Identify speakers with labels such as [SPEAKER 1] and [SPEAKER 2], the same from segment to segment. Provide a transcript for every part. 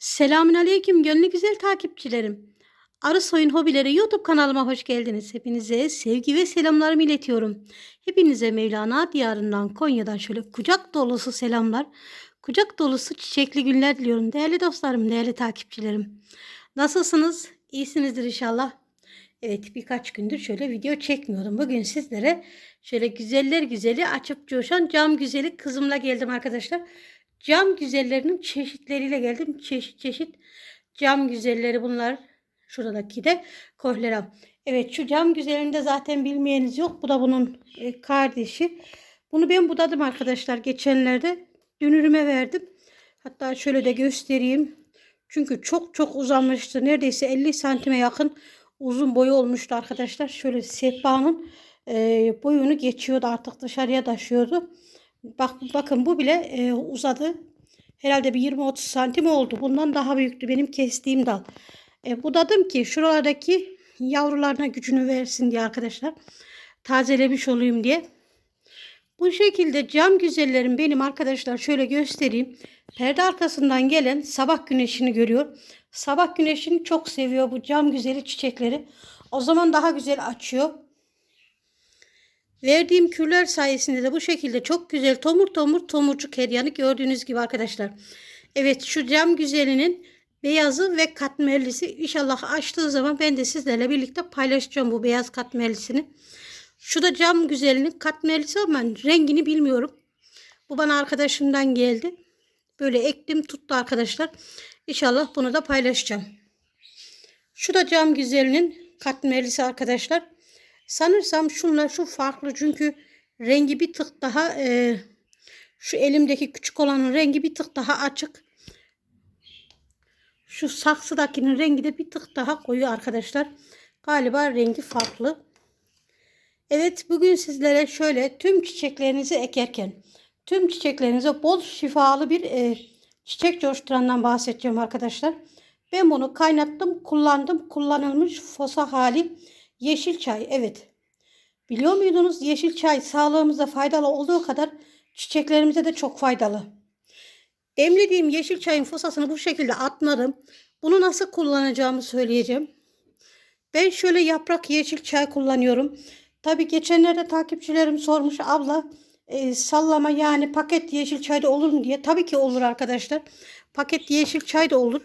[SPEAKER 1] Selamünaleyküm gönlü güzel takipçilerim. Arı Soyun Hobileri YouTube kanalıma hoş geldiniz. Hepinize sevgi ve selamlarımı iletiyorum. Hepinize Mevlana diyarından Konya'dan şöyle kucak dolusu selamlar. Kucak dolusu çiçekli günler diliyorum. Değerli dostlarım, değerli takipçilerim. Nasılsınız? İyisinizdir inşallah. Evet birkaç gündür şöyle video çekmiyordum. Bugün sizlere şöyle güzeller güzeli açıp coşan cam güzeli kızımla geldim arkadaşlar. Cam güzellerinin çeşitleriyle geldim. Çeşit çeşit cam güzelleri bunlar. Şuradaki de kohlera. Evet şu cam güzelinde zaten bilmeyeniz yok. Bu da bunun e, kardeşi. Bunu ben budadım arkadaşlar geçenlerde. Dünürüme verdim. Hatta şöyle de göstereyim. Çünkü çok çok uzamıştı. Neredeyse 50 santime yakın uzun boyu olmuştu arkadaşlar. Şöyle sehpanın e, boyunu geçiyordu artık dışarıya taşıyordu. Bak, bakın bu bile e, uzadı. Herhalde bir 20-30 santim oldu. Bundan daha büyüktü benim kestiğim dal. E, budadım ki şuralardaki yavrularına gücünü versin diye arkadaşlar. Tazelemiş olayım diye. Bu şekilde cam güzellerim benim arkadaşlar şöyle göstereyim. Perde arkasından gelen sabah güneşini görüyor. Sabah güneşini çok seviyor bu cam güzeli çiçekleri. O zaman daha güzel açıyor. Verdiğim kürler sayesinde de bu şekilde çok güzel tomur tomur tomurcuk heryanı gördüğünüz gibi arkadaşlar. Evet şu cam güzelinin beyazı ve katmerlisi inşallah açtığı zaman ben de sizlerle birlikte paylaşacağım bu beyaz katmerlisini. Şu da cam güzelinin katmerlisi ama rengini bilmiyorum. Bu bana arkadaşımdan geldi. Böyle ektim tuttu arkadaşlar. İnşallah bunu da paylaşacağım. Şu da cam güzelinin katmerlisi arkadaşlar. Sanırsam şunlar şu farklı çünkü rengi bir tık daha e, şu elimdeki küçük olanın rengi bir tık daha açık. Şu saksıdakinin rengi de bir tık daha koyu arkadaşlar. Galiba rengi farklı. Evet bugün sizlere şöyle tüm çiçeklerinizi ekerken tüm çiçeklerinize bol şifalı bir e, çiçek coşturandan bahsedeceğim arkadaşlar. Ben bunu kaynattım, kullandım. Kullanılmış fosa hali yeşil çay. Evet. Biliyor muydunuz? Yeşil çay sağlığımıza faydalı olduğu kadar çiçeklerimize de çok faydalı. Demlediğim yeşil çayın fosasını bu şekilde atmadım. Bunu nasıl kullanacağımı söyleyeceğim. Ben şöyle yaprak yeşil çay kullanıyorum. Tabi geçenlerde takipçilerim sormuş abla e, sallama yani paket yeşil çay da olur mu diye. Tabii ki olur arkadaşlar. Paket yeşil çay da olur.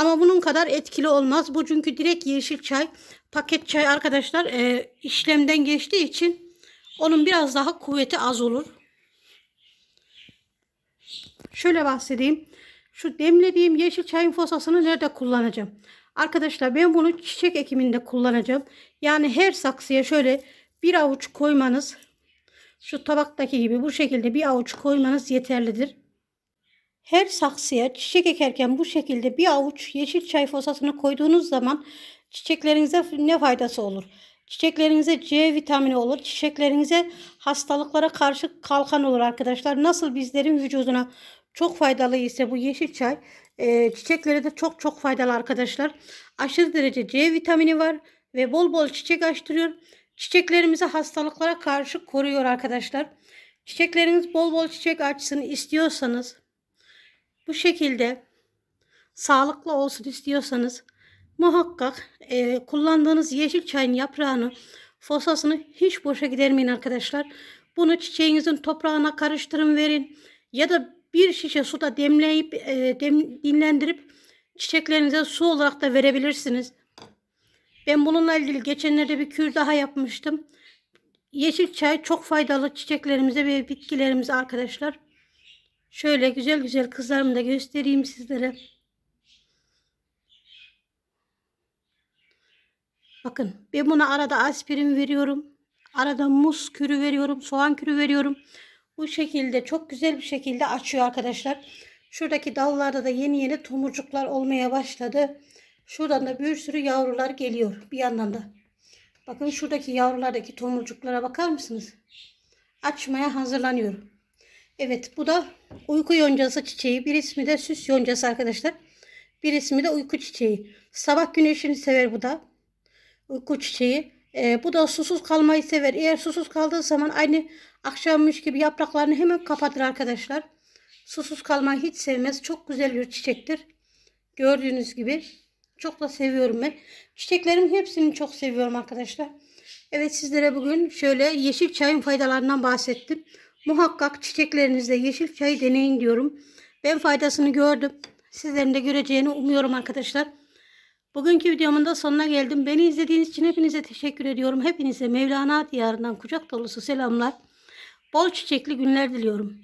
[SPEAKER 1] Ama bunun kadar etkili olmaz. Bu çünkü direkt yeşil çay. Paket çay arkadaşlar e, işlemden geçtiği için onun biraz daha kuvveti az olur. Şöyle bahsedeyim. Şu demlediğim yeşil çayın fosasını nerede kullanacağım? Arkadaşlar ben bunu çiçek ekiminde kullanacağım. Yani her saksıya şöyle bir avuç koymanız şu tabaktaki gibi bu şekilde bir avuç koymanız yeterlidir. Her saksıya çiçek ekerken bu şekilde bir avuç yeşil çay fosasını koyduğunuz zaman çiçeklerinize ne faydası olur? Çiçeklerinize C vitamini olur. Çiçeklerinize hastalıklara karşı kalkan olur arkadaşlar. Nasıl bizlerin vücuduna çok faydalı ise bu yeşil çay e, çiçeklere de çok çok faydalı arkadaşlar. Aşırı derece C vitamini var ve bol bol çiçek açtırıyor. Çiçeklerimizi hastalıklara karşı koruyor arkadaşlar. Çiçekleriniz bol bol çiçek açsın istiyorsanız bu şekilde sağlıklı olsun istiyorsanız muhakkak e, kullandığınız yeşil çayın yaprağını fosasını hiç boşa gidermeyin arkadaşlar. Bunu çiçeğinizin toprağına karıştırın verin ya da bir şişe suda demleyip e, dem, dinlendirip çiçeklerinize su olarak da verebilirsiniz. Ben bununla ilgili geçenlerde bir kür daha yapmıştım. Yeşil çay çok faydalı çiçeklerimize ve bitkilerimize arkadaşlar. Şöyle güzel güzel kızlarımı da göstereyim sizlere. Bakın ben buna arada aspirin veriyorum. Arada muz kürü veriyorum. Soğan kürü veriyorum. Bu şekilde çok güzel bir şekilde açıyor arkadaşlar. Şuradaki dallarda da yeni yeni tomurcuklar olmaya başladı. Şuradan da bir sürü yavrular geliyor bir yandan da. Bakın şuradaki yavrulardaki tomurcuklara bakar mısınız? Açmaya hazırlanıyor. Evet bu da uyku yoncası çiçeği. Bir ismi de süs yoncası arkadaşlar. Bir ismi de uyku çiçeği. Sabah güneşini sever bu da. Uyku çiçeği. Ee, bu da susuz kalmayı sever. Eğer susuz kaldığı zaman aynı akşammış gibi yapraklarını hemen kapatır arkadaşlar. Susuz kalmayı hiç sevmez. Çok güzel bir çiçektir. Gördüğünüz gibi. Çok da seviyorum ben. Çiçeklerimin hepsini çok seviyorum arkadaşlar. Evet sizlere bugün şöyle yeşil çayın faydalarından bahsettim. Muhakkak çiçeklerinizde yeşil çay deneyin diyorum. Ben faydasını gördüm. Sizlerin de göreceğini umuyorum arkadaşlar. Bugünkü videomun da sonuna geldim. Beni izlediğiniz için hepinize teşekkür ediyorum. Hepinize Mevlana diyarından kucak dolusu selamlar. Bol çiçekli günler diliyorum.